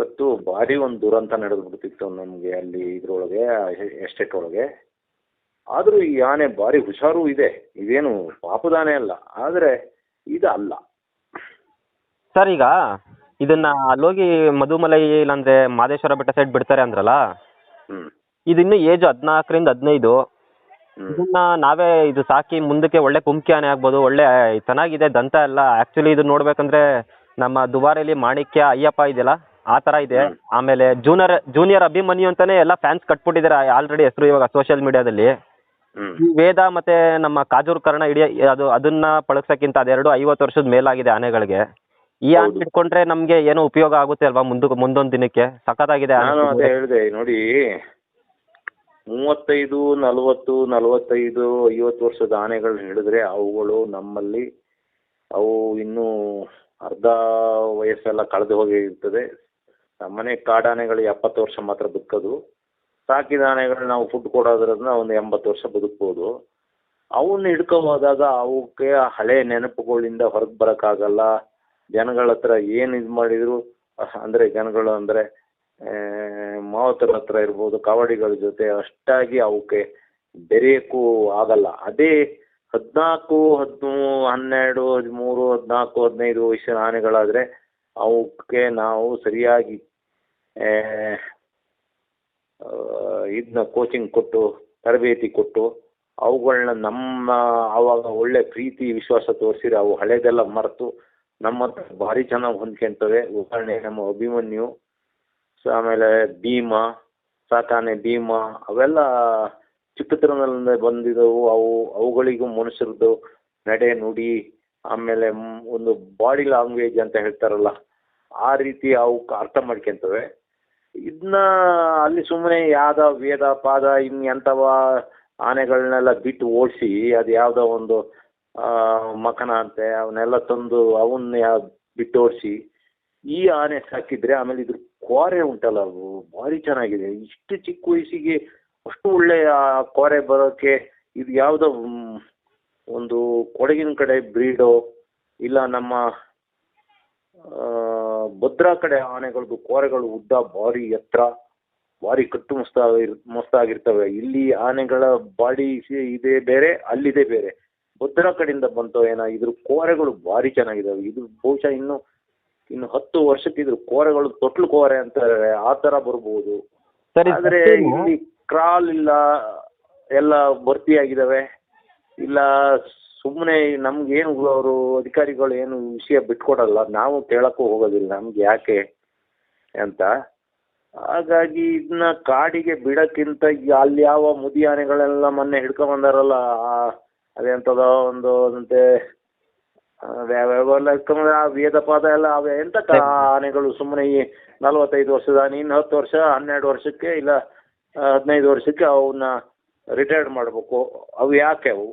ಇವತ್ತು ಭಾರಿ ಒಂದು ದುರಂತ ನಡೆದ್ಬಿಡ್ತಿತ್ತು ನಮಗೆ ಅಲ್ಲಿ ಇದ್ರೊಳಗೆ ಎಸ್ಟೇಟ್ ಒಳಗೆ. ಆದರೂ ಈ ಆನೆ ಭಾರಿ ಹುಷಾರು ಇದೆ. ಇದೇನು ಪಾಪದ ಆನೆ ಅಲ್ಲ. ಆದರೆ ಇದು ಅಲ್ಲ ಸರ್ ಈಗ ಇದನ್ನ ಅಲ್ಲೋಗಿ ಮಧುಮಲೈ ಇಲ್ಲಾಂದ್ರೆ ಮಾದೇಶ್ವರ ಬೆಟ್ಟ ಸೈಡ್ ಬಿಡ್ತಾರೆ ಅಂದ್ರಲ್ಲ? ಹ್ಞೂ ಇದು ಏಜ್ ಹದಿನಾಲ್ಕರಿಂದ ಹದಿನೈದು. ಇದನ್ನ ನಾವೇ ಇದು ಸಾಕಿ ಮುಂದಕ್ಕೆ ಒಳ್ಳೆ ಕುಮ್ಕಿ ಆನೆ ಆಗ್ಬೋದು ಒಳ್ಳೆ ಚೆನ್ನಾಗಿದೆ ದಂತ ಎಲ್ಲ. ಆಕ್ಚುಲಿ ಇದು ನೋಡ್ಬೇಕಂದ್ರೆ ನಮ್ಮ ದುಬಾರಿಲಿ ಮಾಣಿಕ್ಯ ಅಯ್ಯಪ್ಪ ಇದೆಯಲ್ಲ? ಆ ತರ ಇದೆ. ಆಮೇಲೆ ಜೂನಿಯರ್ ಜೂನಿಯರ್ ಅಭಿಮನ್ಯು ಅಂತಾನೆ ಎಲ್ಲ ಫ್ಯಾನ್ಸ್ ಕಟ್ಬಿಟ್ಟಿದ್ದಾರೆ ಆಲ್ರೆಡಿ ಹೆಸರು ಇವಾಗ ಸೋಷಿಯಲ್ ಮೀಡಿಯಾದಲ್ಲಿ ಈ ವೇದ ಮತ್ತೆ ನಮ್ಮ ಕಾಜೂರ್ ಕರ್ಣ ಇಡೀ ಅದು ಅದನ್ನ ಪಳಗ್ಸಕ್ಕಿಂತ ಅದೆರಡು ಐವತ್ತು ವರ್ಷದ ಮೇಲಾಗಿದೆ ಆನೆಗಳಿಗೆ. ಈ ಆನೆ ಇಟ್ಕೊಂಡ್ರೆ ನಮ್ಗೆ ಏನೋ ಉಪಯೋಗ ಆಗುತ್ತೆ ಅಲ್ವಾ ಮುಂದಕ್ಕೆ ಮುಂದೊಂದು ದಿನಕ್ಕೆ? ಸಖತ್ತಾಗಿದೆ ಆನೆ. ನಾನು ಅದೇ ಹೇಳಿದೆ ನೋಡಿ ಮೂವತ್ತೈದು ನಲವತ್ತು ನಲವತ್ತೈದು ಐವತ್ತು ವರ್ಷದ ಆನೆಗಳನ್ನ ಹಿಡಿದ್ರೆ ಅವುಗಳು ನಮ್ಮಲ್ಲಿ ಅವು ಇನ್ನೂ ಅರ್ಧ ವಯಸ್ಸೆಲ್ಲ ಕಳೆದು ಹೋಗಿರ್ತದೆ ನಮ್ಮನೆ ಕಾಡಾನೆಗಳು ಎಪ್ಪತ್ತು ವರ್ಷ ಮಾತ್ರ ಬದುಕೋದು. ಸಾಕಿದ ಆನೆಗಳು ನಾವು ಫುಡ್ ಕೊಡೋದ್ರಿಂದ ಒಂದು ಎಂಬತ್ತು ವರ್ಷ ಬದುಕ್ಬೋದು. ಅವನ್ನ ಹಿಡ್ಕೊ ಹೋದಾಗ ಅವಕ್ಕೆ ಹಳೆ ನೆನಪುಗಳಿಂದ ಹೊರಗೆ ಬರೋಕ್ಕಾಗಲ್ಲ. ಜನಗಳ ಹತ್ರ ಏನು ಇದು ಮಾಡಿದ್ರು, ಅಂದರೆ ಜನಗಳು ಅಂದರೆ ಮಾವತರ ಹತ್ರ ಇರ್ಬೋದು ಕಾವಾಡಿಗಳ ಜೊತೆ ಅಷ್ಟಾಗಿ ಅವಕ್ಕೆ ಬೆರೆಯೋಕ್ಕೂ ಆಗಲ್ಲ. ಅದೇ ಹದಿನಾಲ್ಕು ಹದ್ಮೂ ಹನ್ನೆರಡು, ಹದಿಮೂರು, ಹದಿನಾಲ್ಕು, ಹದಿನೈದು ವಯಸ್ಸಿನ ಆನೆಗಳಾದರೆ ಅವಕ್ಕೆ ನಾವು ಸರಿಯಾಗಿ ಇದನ್ನ ಕೋಚಿಂಗ್ ಕೊಟ್ಟು, ತರಬೇತಿ ಕೊಟ್ಟು ಅವುಗಳನ್ನ ನಮ್ಮ ಆವಾಗ ಒಳ್ಳೆ ಪ್ರೀತಿ, ವಿಶ್ವಾಸ ತೋರಿಸಿದ್ರೆ ಅವು ಹಳೇದೆಲ್ಲ ಮರೆತು ನಮ್ಮ ಹತ್ರ ಭಾರಿ ಚೆನ್ನಾಗಿ ಹೊಂದ್ಕೊಂತವೆ. ಉದಾಹರಣೆ ನಮ್ಮ ಅಭಿಮನ್ಯು ಸೊ ಆಮೇಲೆ ಭೀಮ, ಸಾಕಾನೆ ಭೀಮ, ಅವೆಲ್ಲ ಚಿಕ್ಕತನದಿಂದ ಬಂದಿದ್ದವು. ಅವು, ಅವುಗಳಿಗೂ ಮನುಷ್ಯರದ್ದು ನಡೆ ನುಡಿ, ಆಮೇಲೆ ಒಂದು ಬಾಡಿ ಲ್ಯಾಂಗ್ವೇಜ್ ಅಂತ ಹೇಳ್ತಾರಲ್ಲ, ಆ ರೀತಿ ಅವು ಅರ್ಥ ಮಾಡ್ಕೊಂತವೆ. ಇದನ್ನ ಅಲ್ಲಿ ಸುಮ್ಮನೆ ಯಾದ ವೇದ, ಪಾದ ಇನ್ನು ಎಂಥವ ಆನೆಗಳನ್ನೆಲ್ಲ ಬಿಟ್ಟು ಓಡಿಸಿ ಅದು ಯಾವುದೋ ಒಂದು ಮಕನ ಅಂತೆ, ಅವನ್ನೆಲ್ಲ ತಂದು ಅವನ್ನ ಬಿಟ್ಟು ಓಡಿಸಿ ಈ ಆನೆ ಸಾಕಿದ್ರೆ ಆಮೇಲೆ ಇದ್ರ ಕೋರೆ ಉಂಟಲ್ಲ ಅವು ಭಾರಿ ಚೆನ್ನಾಗಿದೆ. ಇಷ್ಟು ಚಿಕ್ಕ ವಯಸ್ಸಿಗೆ ಅಷ್ಟು ಒಳ್ಳೆಯ ಕೋರೆ ಬರೋಕ್ಕೆ ಇದು ಯಾವುದೋ ಒಂದು ಕೊಡಗಿನ ಕಡೆ ಬ್ರೀಡೋ ಇಲ್ಲ ನಮ್ಮ ಭದ್ರಾ ಕಡೆ ಆನೆಗಳದ್ದು ಕೋರೆಗಳು ಉದ್ದ ಭಾರಿ ಎತ್ತರ ಭಾರಿ ಕಟ್ಟು ಮಸ್ತಾಗಿರ್ ಮಸ್ತಾಗಿರ್ತವೆ. ಇಲ್ಲಿ ಆನೆಗಳ ಬಾಡಿ ಇದೆ ಬೇರೆ ಅಲ್ಲಿದೆ ಬೇರೆ. ಭದ್ರಾ ಕಡೆಯಿಂದ ಬಂತು ಏನೋ ಇದ್ರ ಕೋರೆಗಳು ಭಾರಿ ಚೆನ್ನಾಗಿದಾವೆ. ಇದು ಬಹುಶಃ ಇನ್ನು ಇನ್ನು ಹತ್ತು ವರ್ಷಕ್ಕೆ ಇದ್ರ ಕೋರೆಗಳು ತೊಟ್ಲು ಕೋರೆ ಅಂತಾರೆ ಆ ತರ ಬರ್ಬೋದು. ಆದ್ರೆ ಇಲ್ಲಿ ಕ್ರಾಲ್ ಇಲ್ಲ ಎಲ್ಲ ಭರ್ತಿಯಾಗಿದ್ದಾವೆ ಇಲ್ಲ ಸುಮ್ಮನೆ ನಮ್ಗೇನು ಅವರು ಅಧಿಕಾರಿಗಳು ಏನು ವಿಷಯ ಬಿಟ್ಕೊಡಲ್ಲ, ನಾವು ಕೇಳಕ್ಕೂ ಹೋಗೋದಿಲ್ಲ, ನಮ್ಗೆ ಯಾಕೆ ಅಂತ. ಹಾಗಾಗಿ ಇದನ್ನ ಕಾಡಿಗೆ ಬಿಡಕ್ಕಿಂತ ಈಗ ಅಲ್ಲಿ ಯಾವ ಮುದಿ ಆನೆಗಳೆಲ್ಲ ಮೊನ್ನೆ ಹಿಡ್ಕೊಂಬಂದಾರಲ್ಲ ಬಂದಾರಲ್ಲ ಅದೆಂಥದೋ ಒಂದು ಅದಂತೆ ಹಿಡ್ಕೊಂಬಂದ್ರೆ ಆ ವೇದ ಪಾದ ಎಲ್ಲ ಅವೆ ಎಂತ ಆನೆಗಳು ಸುಮ್ಮನೆ ಈ ನಲವತ್ತೈದು ವರ್ಷದ ಆನೆ ಇನ್ನು ಹತ್ತು ವರ್ಷ, ಹನ್ನೆರಡು ವರ್ಷಕ್ಕೆ ಇಲ್ಲ, ಹದಿನೈದು ವರ್ಷಕ್ಕೆ ಅವನ್ನ ರಿಟೈರ್ಡ್ ಮಾಡಬೇಕು. ಅವು ಯಾಕೆ ಅವು?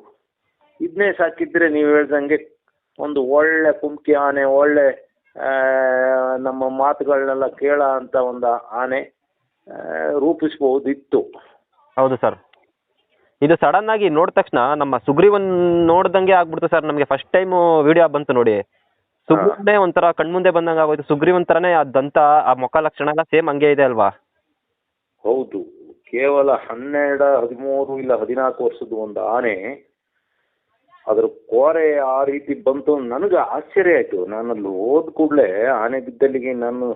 ಇದನ್ನೇ ಸಾಕಿದ್ರೆ ನೀವು ಹೇಳ್ದಂಗೆ ಒಂದು ಒಳ್ಳೆ ಕುಮ್ಕಿ ಆನೆ ಒಳ್ಳೆ ನಮ್ಮ ಮಾತುಗಳನ್ನೆಲ್ಲ ಕೇಳ ಅಂತ ಒಂದು ಆನೆ ರೂಪಿಸಬಹುದಿತ್ತು ರೂಪಿಸ್ಬಹುದಿತ್ತು ಹೌದು ಸರ್. ಇದು ಸಡನ್ ಆಗಿ ನೋಡಿದ ತಕ್ಷಣ ನಮ್ಮ ಸುಗ್ರೀವನ್ ನೋಡ್ದಂಗೆ ಆಗ್ಬಿಡ್ತು ಸರ್. ನಮಗೆ ಫಸ್ಟ್ ಟೈಮ್ ವಿಡಿಯೋ ಬಂತು ನೋಡಿ. ಸುಗ್ರೀವನೇ ಒಂಥರ ಕಣ್ಮುಂದೆ ಬಂದಂಗೆ ಆಗೋಯ್ತು. ಸುಗ್ರೀವನ್ ತರನೇ ಆ ದಂತ ಆ ಮುಖ ಲಕ್ಷಣ ಎಲ್ಲ ಸೇಮ್ ಹಂಗೆ ಇದೆ ಅಲ್ವಾ? ಹೌದು. ಕೇವಲ ಹನ್ನೆರಡು ಹದಿಮೂರು ಇಲ್ಲ ಹದಿನಾಲ್ಕು ವರ್ಷದ ಒಂದು ಆನೆ ಅದ್ರ ಕೋರೆ ಆ ರೀತಿ ಬಂತು ನನಗೆ ಆಶ್ಚರ್ಯ ಆಯಿತು. ನಾನು ಅಲ್ಲಿ ಹೋದ ಕೂಡಲೇ ಆನೆ ಬಿದ್ದಲ್ಲಿಗೆ ನಾನು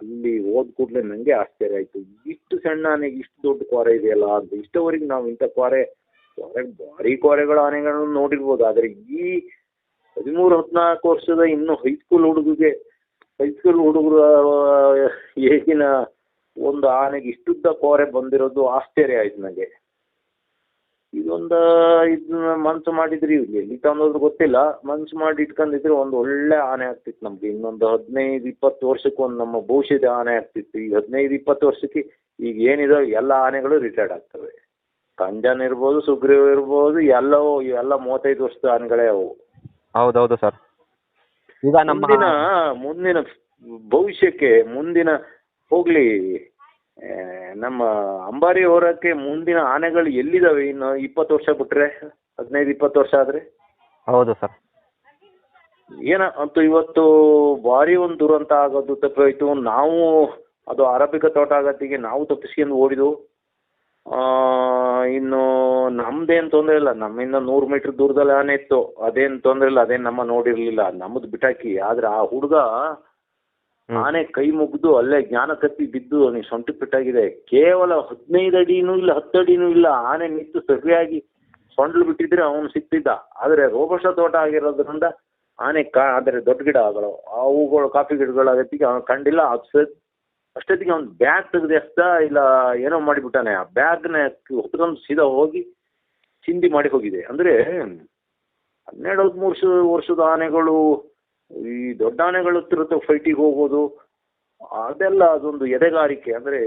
ಅಲ್ಲಿ ಹೋದ ಕೂಡಲೇ ನನಗೆ ಆಶ್ಚರ್ಯ ಆಯಿತು. ಇಷ್ಟು ಸಣ್ಣ ಆನೆಗೆ ಇಷ್ಟು ದೊಡ್ಡ ಕೋರೆ ಇದೆಯಲ್ಲ? ಅದು ಇಷ್ಟವರೆಗೆ ನಾವು ಇಂಥ ಕೋರೆ ಕೋರೆ, ಭಾರಿ ಕೋರೆಗಳ ಆನೆಗಳನ್ನು ನೋಡಿರ್ಬೋದು. ಆದರೆ ಈ ಹದಿಮೂರು, ಹದಿನಾಲ್ಕು ವರ್ಷದ ಇನ್ನು ಹೈಸ್ಕೂಲ್ ಹುಡುಗಿಗೆ ಹೈಸ್ಕೂಲ್ ಹುಡುಗರ ಏಜಿನ ಒಂದು ಆನೆಗೆ ಇಷ್ಟುದ್ದ ಕೋರೆ ಬಂದಿರೋದು ಆಶ್ಚರ್ಯ ಆಯ್ತು ನನಗೆ. ಇದೊಂದು ಇದನ್ನ ಮನ್ಸು ಮಾಡಿದ್ರಿ ಎಲ್ಲಿ ತಂದೋದ್ರು ಗೊತ್ತಿಲ್ಲ. ಮನ್ಸು ಮಾಡಿ ಇಟ್ಕೊಂಡಿದ್ರೆ ಒಂದು ಒಳ್ಳೆ ಆನೆ ಆಗ್ತಿತ್ತು ನಮ್ಗೆ. ಇನ್ನೊಂದು ಹದಿನೈದು ಇಪ್ಪತ್ತು ವರ್ಷಕ್ಕೆ ಒಂದು ನಮ್ಮ ಭವಿಷ್ಯದ ಆನೆ ಆಗ್ತಿತ್ತು. ಈಗ ಹದಿನೈದು ಇಪ್ಪತ್ತು ವರ್ಷಕ್ಕೆ ಈಗ ಏನಿದೆ ಎಲ್ಲ ಆನೆಗಳು ರಿಟೈರ್ಡ್ ಆಗ್ತವೆ. ಕಂಜನ್ ಇರ್ಬೋದು ಸುಗ್ರೀವ್ ಇರ್ಬೋದು ಎಲ್ಲವೂ ಇವೆಲ್ಲ ಮೂವತ್ತೈದು ವರ್ಷದ ಆನೆಗಳೇ ಅವು. ಹೌದೌದು ಸರ್. ಈಗ ನಮ್ಮ ಮುಂದಿನ ಮುಂದಿನ ಭವಿಷ್ಯಕ್ಕೆ ಮುಂದಿನ ಹೋಗ್ಲಿ. ನಮ್ಮ ಅಂಬಾರಿ ಹೊರಕ್ಕೆ ಮುಂದಿನ ಆನೆಗಳು ಎಲ್ಲಿದಾವೆ? ಇನ್ನು ಇಪ್ಪತ್ತು ವರ್ಷ ಬಿಟ್ರೆ ಹದಿನೈದು ಇಪ್ಪತ್ತು ವರ್ಷ ಆದ್ರೆ? ಹೌದು ಸರ್. ಏನ ಅಂತೂ ಇವತ್ತು ಭಾರಿ ಒಂದು ದುರಂತ ಆಗೋದು ತಪ್ಪಾಯ್ತು ನಾವು ಅದು ಅರಬಿಕ ತೋಟ ಆಗತ್ತಿಗೆ ನಾವು ತಪ್ಪಿಸ್ಕೊಂಡು ಓಡಿದು ಆ, ಇನ್ನು ನಮ್ದೇನು ತೊಂದರೆ ಇಲ್ಲ. ನಮ್ಮಿಂದ ನೂರು ಮೀಟರ್ ದೂರದಲ್ಲಿ ಆನೆ ಇತ್ತು. ಅದೇನು ತೊಂದರೆ ಇಲ್ಲ ಅದೇನು ನಮ್ಮ ನೋಡಿರಲಿಲ್ಲ. ನಮ್ಮದು ಬಿಟಾಕಿ. ಆದ್ರೆ ಆ ಹುಡುಗ. ಆನೆ ಕೈ ಮುಗಿದು ಅಲ್ಲೇ ಜ್ಞಾನ ಕತ್ತಿ ಬಿದ್ದು ಅವನಿಗೆ ಸೊಂಟ ಪೆಟ್ಟಾಗಿದೆ. ಕೇವಲ ಹದಿನೈದು ಅಡಿನೂ ಇಲ್ಲ, ಹತ್ತು ಅಡಿನೂ ಇಲ್ಲ. ಆನೆ ನಿಂತು ಸರಿಯಾಗಿ ಸೊಂಡ್ಲು ಬಿಟ್ಟಿದ್ರೆ ಅವನು ಸಿಕ್ತಿದ್ದ. ಆದರೆ ರೋಗಶ ತೋಟ ಆಗಿರೋದ್ರಿಂದ ಆನೆ ಕಾ, ಆದರೆ ದೊಡ್ಡ ಆ ಹೂಗಳು ಕಾಫಿ ಗಿಡಗಳ ಆಗತ್ತಿಗೆ ಅವನು ಕಂಡಿಲ್ಲ. ಅದು ಅಷ್ಟೊತ್ತಿಗೆ ಅವ್ನು ಬ್ಯಾಗ್ ತೆಗೆದು ಇಲ್ಲ, ಏನೋ ಮಾಡಿಬಿಟ್ಟಾನೆ. ಆ ಬ್ಯಾಗ್ನ ಹೊತ್ಕೊಂಡು ಸೀದಾ ಹೋಗಿ ಚಿಂದಿ ಮಾಡಿ ಹೋಗಿದೆ. ಅಂದರೆ ಹನ್ನೆರಡು ಹದಿಮೂರು ವರ್ಷ, ವರ್ಷದ ಆನೆಗಳು ಈ ದೊಡ್ಡ ಆನೆಗಳ ಹತ್ರ ಫೈಟಿಗೆ ಹೋಗೋದು, ಅದೆಲ್ಲ ಅದೊಂದು ಎದೆಗಾರಿಕೆ, ಅಂದರೆ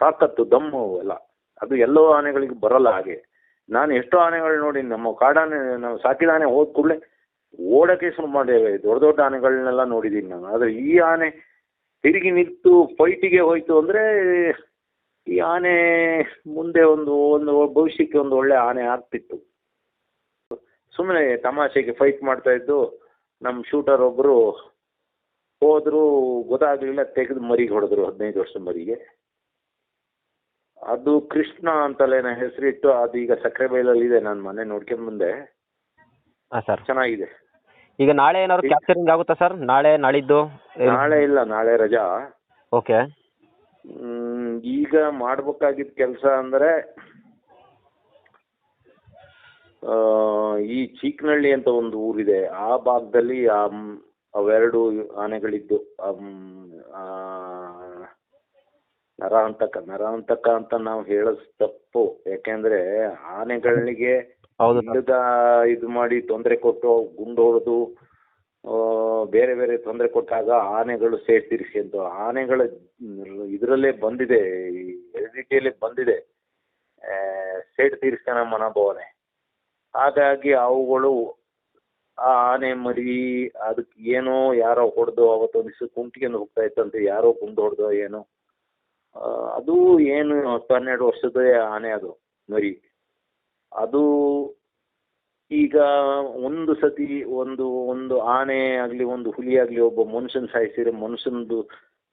ತಾಕತ್ತು, ದಮ್ಮು ಎಲ್ಲ. ಅದು ಎಲ್ಲೋ ಆನೆಗಳಿಗೆ ಬರಲ್ಲ ಹಾಗೆ. ನಾನು ಎಷ್ಟೋ ಆನೆಗಳು ನೋಡಿ, ನಮ್ಮ ಕಾಡಾನೆ, ನಾವು ಸಾಕಿದ ಆನೆ ಹೋದ ಕೂಡಲೇ ಓಡಕ್ಕೆ ಶುರು ಮಾಡಿದ್ದೇವೆ. ದೊಡ್ಡ ದೊಡ್ಡ ಆನೆಗಳನ್ನೆಲ್ಲ ನೋಡಿದ್ದೀನಿ ನಾನು. ಆದರೆ ಈ ಆನೆ ತಿರುಗಿ ನಿಂತು ಫೈಟಿಗೆ ಹೋಯ್ತು ಅಂದರೆ, ಈ ಆನೆ ಮುಂದೆ ಒಂದು ಒಂದು ಭವಿಷ್ಯಕ್ಕೆ ಒಂದು ಒಳ್ಳೆ ಆನೆ ಆಗ್ತಿತ್ತು. ಸುಮ್ಮನೆ ತಮಾಷೆಗೆ ಫೈಟ್ ಮಾಡ್ತಾ ಇದ್ದು ನಮ್ಮ ಶೂಟರ್ ಒಬ್ರು ಹೋದ್ರು ಗೊತ್ತಾಗ್ಲಿಲ್ಲ ತೆಗೆದು ಮರಿಗೆ ಹೊಡೆದ್ರು ಹದಿನೈದು ವರ್ಷದ ಮರಿಗೆ. ಅದು ಕೃಷ್ಣ ಅಂತಲೇನ ಹೆಸರಿಟ್ಟು ಅದು ಈಗ ಸಕ್ಕರೆ ಬೈಲಲ್ಲಿ ಇದೆ ನಾನು ಮನೆ ನೋಡ್ಕೊಂಡ್ ಮುಂದೆ ಹಾಂ ಸರ್. ಚೆನ್ನಾಗಿದೆ. ಈಗ ನಾಳೆ ಏನಾದ್ರು ಕ್ಯಾಪ್ಚರಿಂಗ್ ಆಗುತ್ತಾ ಸರ್? ನಾಳೆ ನಾಳಿದ್ದು ನಾಳೆ ಇಲ್ಲ ನಾಳೆ ರಜಾ. ಓಕೆ. ಹ್ಮ್, ಈಗ ಮಾಡ್ಬೇಕಾಗಿದ್ದ ಕೆಲಸ ಅಂದ್ರೆ ಆ, ಈ ಚೀಕ್ನಳ್ಳಿ ಅಂತ ಒಂದು ಊರಿದೆ. ಆ ಭಾಗದಲ್ಲಿ ಅವೆರಡು ಆನೆಗಳಿದ್ದು ನರಹಂತಕ ನರಹಂತಕ ಅಂತ ನಾವು ಹೇಳೋದು ತಪ್ಪು. ಯಾಕೆಂದ್ರೆ ಆನೆಗಳಿಗೆ ಇದು ಮಾಡಿ ತೊಂದರೆ ಕೊಟ್ಟು ಗುಂಡು ಹೊಡೆದು ಬೇರೆ ಬೇರೆ ತೊಂದರೆ ಕೊಟ್ಟಾಗ ಆನೆಗಳು ಸೇರ್ತಿರಿಸಿ ಅಂತ. ಆನೆಗಳ ಇದರಲ್ಲೇ ಬಂದಿದೆ ಈ ಬಂದಿದೆ. ಸೇಡ್ ತೀರಿಸ್ಕೊಳ ಮನೋಭಾವನೆ. ಹಾಗಾಗಿ ಅವುಗಳು ಆ ಆನೆ, ಮರಿ, ಅದಕ್ಕೆ ಏನೋ ಯಾರೋ ಹೊಡೆದು ಅವತ್ತು ದಿವಸ ಕುಂಟ್ಕೊಂಡು ಹೋಗ್ತಾ ಇತ್ತಂತೆ, ಯಾರೋ ಕುಂದು ಹೊಡೆದೋ ಏನೋ. ಅದು ಏನು ಹತ್ತು ಹನ್ನೆರಡು ವರ್ಷದ ಆನೆ ಅದು, ಮರಿ. ಅದು ಈಗ ಒಂದು ಸತಿ ಒಂದು ಒಂದು ಆನೆ ಆಗಲಿ, ಒಂದು ಹುಲಿ ಆಗಲಿ, ಒಬ್ಬ ಮನುಷ್ಯನ ಸಾಯಿಸಿದ್ರೆ ಮನುಷ್ಯನದು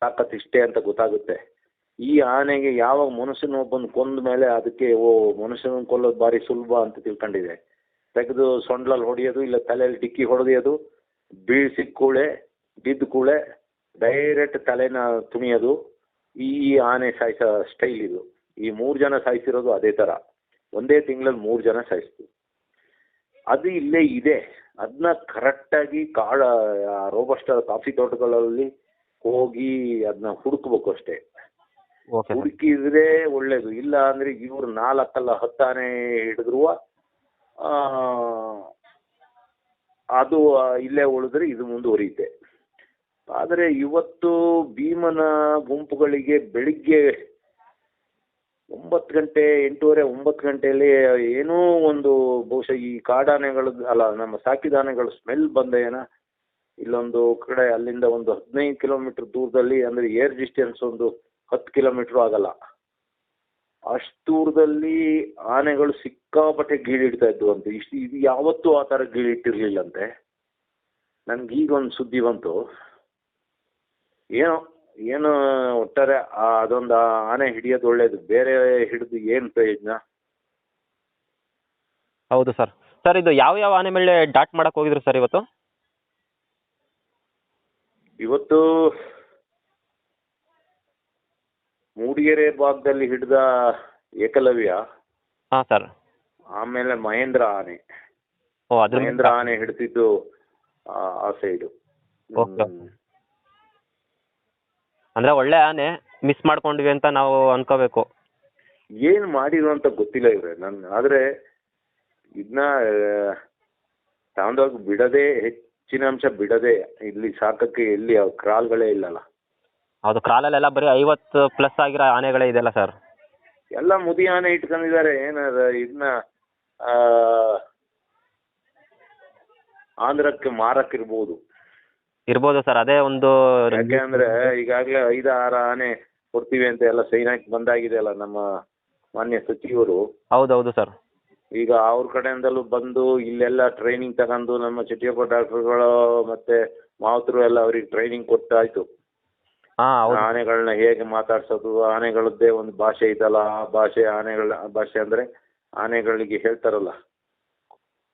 ತಾಕತ್ ಇಷ್ಟೇ ಅಂತ ಗೊತ್ತಾಗುತ್ತೆ. ಈ ಆನೆಗೆ ಯಾವಾಗ ಮನುಷ್ಯನ ಒಬ್ಬನ ಕೊಂದ ಮೇಲೆ ಅದಕ್ಕೆ, ಓ ಮನುಷ್ಯನ ಕೊಲ್ಲೋದು ಭಾರಿ ಸುಲಭ ಅಂತ ತಿಳ್ಕೊಂಡಿದೆ. ತೆಗೆದು ಸೊಂಡ್ಲಲ್ಲಿ ಹೊಡೆಯೋದು, ಇಲ್ಲ ತಲೆಯಲ್ಲಿ ಡಿಕ್ಕಿ ಹೊಡೆಯೋದು ಬೀಳ್ಸಿ ಕೂಳೆ, ಬಿದ್ದ ಕೂಳೆ ಡೈರೆಕ್ಟ್ ತಲೆನ ತುಣಿಯೋದು, ಈ ಆನೆ ಸಾಯಿಸೋ ಸ್ಟೈಲ್ ಇದು. ಈ ಮೂರು ಜನ ಸಾಯಿಸಿರೋದು ಅದೇ ಥರ ಒಂದೇ ತಿಂಗಳಲ್ಲಿ ಮೂರು ಜನ ಸಾಯಿಸ್ತು. ಅದು ಇಲ್ಲೇ ಇದೆ. ಅದನ್ನ ಕರೆಕ್ಟಾಗಿ ಕಾಳ ರೋಬಸ್ಟ ಕಾಫಿ ತೋಟಗಳಲ್ಲಿ ಹೋಗಿ ಅದನ್ನ ಹುಡುಕ್ಬೇಕು ಅಷ್ಟೇ. ಹುಡುಕಿದ್ರೆ ಒಳ್ಳೇದು. ಇಲ್ಲ ಅಂದ್ರೆ ಇವ್ರು ನಾಲ್ಕಲ್ಲ ಹತ್ತಾನೆ ಹಿಡಿದ್ರು. ಅದು ಇಲ್ಲೇ ಉಳಿದ್ರೆ ಇದು ಮುಂದುವರಿಯುತ್ತೆ. ಆದರೆ ಇವತ್ತು ಭೀಮನ ಗುಂಪುಗಳಿಗೆ ಬೆಳಿಗ್ಗೆ ಒಂಬತ್ತು ಗಂಟೆ, ಎಂಟೂವರೆ, ಒಂಬತ್ತು ಗಂಟೆಯಲ್ಲಿ ಏನೋ ಒಂದು ಬಹುಶಃ ಈ ಕಾಡಾನೆಗಳು, ಅಲ್ಲ, ನಮ್ಮ ಸಾಕಿದಾನೆಗಳು ಸ್ಮೆಲ್ ಬಂದೇನ ಇಲ್ಲೊಂದು ಕಡೆ ಅಲ್ಲಿಂದ ಒಂದು ಹದಿನೈದು ಕಿಲೋಮೀಟರ್ ದೂರದಲ್ಲಿ ಅಂದರೆ ಏರ್ ಡಿಸ್ಟೆನ್ಸ್ ಒಂದು ಹತ್ತು ಕಿಲೋಮೀಟ್ರು ಆಗಲ್ಲ. ಅಷ್ಟು ದೂರದಲ್ಲಿ ಆನೆಗಳು ಸಿಕ್ಕಾಪಟ್ಟೆ ಗೀಳಿಡ್ತಾ ಇದ್ವು ಅಂತ. ಇಷ್ಟು ಇದು ಯಾವತ್ತೂ ಆ ಥರ ಗೀಳಿಟ್ಟಿರಲಿಲ್ಲಂತೆ ನನ್ಗೆ ಈಗ ಒಂದು ಸುದ್ದಿ ಬಂತು. ಏನೋ ಏನು ಒಟ್ಟಾರೆ ಆ ಅದೊಂದು ಆನೆ ಹಿಡಿಯೋದು ಒಳ್ಳೇದು. ಬೇರೆ ಹಿಡಿದು ಏನು ಪ್ರಯೋಜನ? ಹೌದು ಸರ್. ಸರ್ ಇದು ಯಾವ ಯಾವ ಆನೆ ಮೇಲೆ ಡಾಟ್ ಮಾಡಕ್ಕೆ ಹೋಗಿದ್ರು ಸರ್ ಇವತ್ತು? ಇವತ್ತು ಮೂಡಿಗೆರೆ ಭಾಗದಲ್ಲಿ ಹಿಡಿದ ಏಕಲವ್ಯ ಹಾಂ ಸರ್ ಆಮೇಲೆ ಮಹೇಂದ್ರ ಆನೆ. ಓ ಅದ್ರ ಮಹೇಂದ್ರ ಆನೆ ಹಿಡ್ತಿದ್ದು ಆ ಸೈಡ್ ಓಕೆ. ಅಂದರೆ ಒಳ್ಳೆ ಆನೆ ಮಿಸ್ ಮಾಡ್ಕೊಂಡ್ವಿ ಅಂತ ನಾವು ಅನ್ಕೋಬೇಕು. ಏನು ಮಾಡಿದ್ರು ಅಂತ ಗೊತ್ತಿಲ್ಲ ಇವ್ರೆ ನನ್ ಆದರೆ ಇದನ್ನ ತಗೊಂಡೋಗಿ ಬಿಡದೆ ಹೆಚ್ಚಿನ ಅಂಶ ಬಿಡದೆ ಇಲ್ಲಿ ಸಾಕಕ್ಕೆ ಎಲ್ಲಿ ಕ್ರಾಲ್ಗಳೇ ಇಲ್ಲಲ್ಲ. ಹೌದು ಕ್ರಾಲಲ್ಲೆಲ್ಲ ಬರೀ ಐವತ್ತು ಪ್ಲಸ್ ಆಗಿರೋ ಆನೆಗಳೇ ಇದೆಯಲ್ಲ ಸರ್ ಎಲ್ಲ ಮುದಿ ಆನೆ ಇಟ್ಕೊಂಡಿದ್ದಾರೆ ಏನದ ಇದನ್ನ ಆಂಧ್ರಕ್ಕೆ ಮಾರಕ್ ಇರ್ಬೋದು ಸರ್ ಅದೇ ಒಂದು ಯಾಕೆಂದ್ರೆ ಈಗಾಗಲೇ ಐದು ಆರು ಆನೆ ಕೊಡ್ತೀವಿ ಅಂತ ಎಲ್ಲ ಸೈನ್ ಹಾಕಿ ಬಂದಾಗಿದೆ ಅಲ್ಲ ನಮ್ಮ ಮಾನ್ಯ ಸಚಿವರು. ಹೌದೌದು ಹೌದು ಸರ್ ಈಗ ಅವ್ರ ಕಡೆಯಿಂದಲೂ ಬಂದು ಇಲ್ಲೆಲ್ಲ ಟ್ರೈನಿಂಗ್ ತಗೊಂಡು ನಮ್ಮ ಚಟಿಯಪ್ಪ ಡಾಕ್ಟರ್ಗಳು ಮತ್ತೆ ಮಾವುತರು ಎಲ್ಲ ಅವ್ರಿಗೆ ಟ್ರೈನಿಂಗ್ ಕೊಟ್ಟಾಯ್ತು. ಹಾಂ ಹೌದು. ಆನೆಗಳನ್ನ ಹೇಗೆ ಮಾತಾಡ್ಸೋದು? ಆನೆಗಳದ್ದೇ ಒಂದು ಭಾಷೆ ಇದಲ್ಲ. ಆ ಭಾಷೆ ಆನೆಗಳ ಭಾಷೆ ಅಂದ್ರೆ ಆನೆಗಳಿಗೆ ಹೇಳ್ತಾರಲ್ಲ.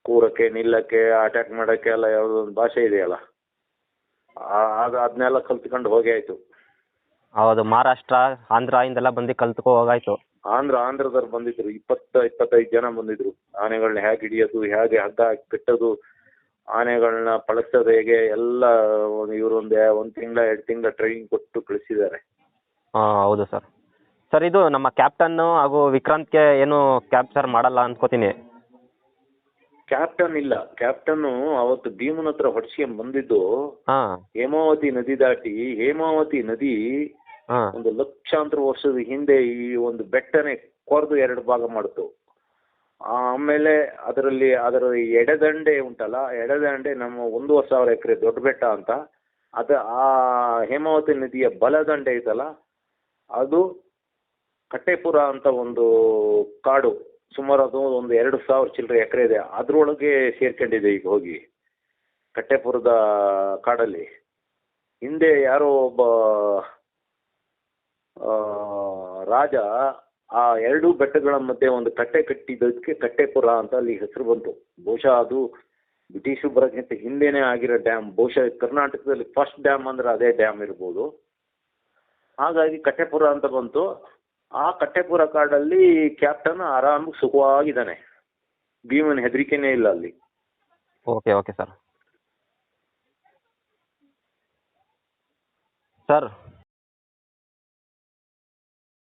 ಕೂರಕ್ಕೆ ನಿಲ್ಲಕ್ಕೆ ಅಟ್ಯಾಕ್ ಮಾಡಕ್ಕೆ ಎಲ್ಲ ಯಾವುದೋ ಒಂದು ಭಾಷೆ ಇದೆಯಲ್ಲ. ಆಗ ಅದನ್ನೆಲ್ಲ ಕಲ್ತ್ಕೊಂಡು ಹೋಗಿ ಆಯ್ತು. ಹೌದು ಮಹಾರಾಷ್ಟ್ರ ಆಂಧ್ರ ಇಂದೆಲ್ಲ ಬಂದು ಕಲ್ತ್ಕೊ ಹೋಗಾಯ್ತು. ಆಂಧ್ರ ಆಂಧ್ರದವ್ರು ಬಂದಿದ್ರು. ಇಪ್ಪತ್ತ ಇಪ್ಪತ್ತೈದು ಜನ ಬಂದಿದ್ರು. ಆನೆಗಳನ್ನ ಹೇಗೆ ಹಿಡಿಯೋದು ಹೇಗೆ ಹಗ್ಗ ಹಾಕಿ ಕಟ್ಟೋದು ಆನೆಗಳನ್ನ ಪಳಗ್ಸೋದು ಹೇಗೆ ಎಲ್ಲ ಇವರು ಒಂದು ಒಂದು ತಿಂಗಳ ಎರಡು ತಿಂಗಳ ಟ್ರೈನಿಂಗ್ ಕೊಟ್ಟು ಕಳಿಸಿದ್ದಾರೆ. ಹಾಂ ಹೌದು ಸರ್. ಸರ್ ಇದು ನಮ್ಮ ಕ್ಯಾಪ್ಟನ್ ಹಾಗೂ ವಿಕ್ರಾಂತ್ಗೆ ಏನು ಕ್ಯಾಪ್ಚರ್ ಮಾಡಲ್ಲ ಅನ್ಕೋತೀನಿ. ಕ್ಯಾಪ್ಟನ್ ಇಲ್ಲ. ಕ್ಯಾಪ್ಟನ್ ಅವತ್ತು ಭೀಮನ ಹತ್ರ ಹೊಡ್ಸ್ಕೊಂಡ್ ಬಂದಿದ್ದು ಹಾಂ. ಹೇಮಾವತಿ ನದಿ ದಾಟಿ ಹೇಮಾವತಿ ನದಿ ಹಾಂ. ಒಂದು ಲಕ್ಷಾಂತರ ವರ್ಷದ ಹಿಂದೆ ಈ ಒಂದು ಬೆಟ್ಟನೆ ಕೊರೆದು ಎರಡು ಭಾಗ ಮಾಡ್ತು. ಆಮೇಲೆ ಅದರಲ್ಲಿ ಅದರ ಎಡದಂಡೆ ಉಂಟಲ್ಲ, ಎಡದಂಡೆ ನಮ್ಮ ಒಂದೂವರೆ ಸಾವಿರ ಎಕರೆ ದೊಡ್ಡ ಬೆಟ್ಟ ಅಂತ. ಅದು ಆ ಹೇಮಾವತಿ ನದಿಯ ಬಲದಂಡೆ ಐತಲ್ಲ, ಅದು ಕಟ್ಟೆಪುರ ಅಂತ ಒಂದು ಕಾಡು, ಸುಮಾರು ಅದು ಒಂದು ಎರಡು ಸಾವಿರ ಚಿಲ್ಲರೆ ಎಕರೆ ಇದೆ. ಅದರೊಳಗೆ ಸೇರ್ಕೊಂಡಿದೆ ಈಗ ಹೋಗಿ ಕಟ್ಟೆಪುರದ ಕಾಡಲ್ಲಿ. ಹಿಂದೆ ಯಾರೋ ಒಬ್ಬ ರಾಜ ಆ ಎರಡೂ ಬೆಟ್ಟಗಳ ಮಧ್ಯೆ ಒಂದು ಕಟ್ಟೆ ಕಟ್ಟಿದ್ದಕ್ಕೆ ಕಟ್ಟೆಪುರ ಅಂತ ಅಲ್ಲಿ ಹೆಸರು ಬಂತು. ಬಹುಶಃ ಅದು ಬ್ರಿಟಿಷರು ಬರೋಕ್ಕಿಂತ ಹಿಂದೆನೇ ಆಗಿರೋ ಡ್ಯಾಮ್. ಬಹುಶಃ ಕರ್ನಾಟಕದಲ್ಲಿ ಫಸ್ಟ್ ಡ್ಯಾಮ್ ಅಂದ್ರೆ ಅದೇ ಡ್ಯಾಮ್ ಇರ್ಬೋದು. ಹಾಗಾಗಿ ಕಟ್ಟೆಪುರ ಅಂತ ಬಂತು. ಆ ಕಟ್ಟೆಪುರ ಕಾಡಲ್ಲಿ ಕ್ಯಾಪ್ಟನ್ ಆರಾಮಾಗಿ ಸುಖವಾಗಿದ್ದಾನೆ. ಭೀಮನ ಹೆದರಿಕೆನೇ ಇಲ್ಲ ಅಲ್ಲಿ. Okay okay sir sir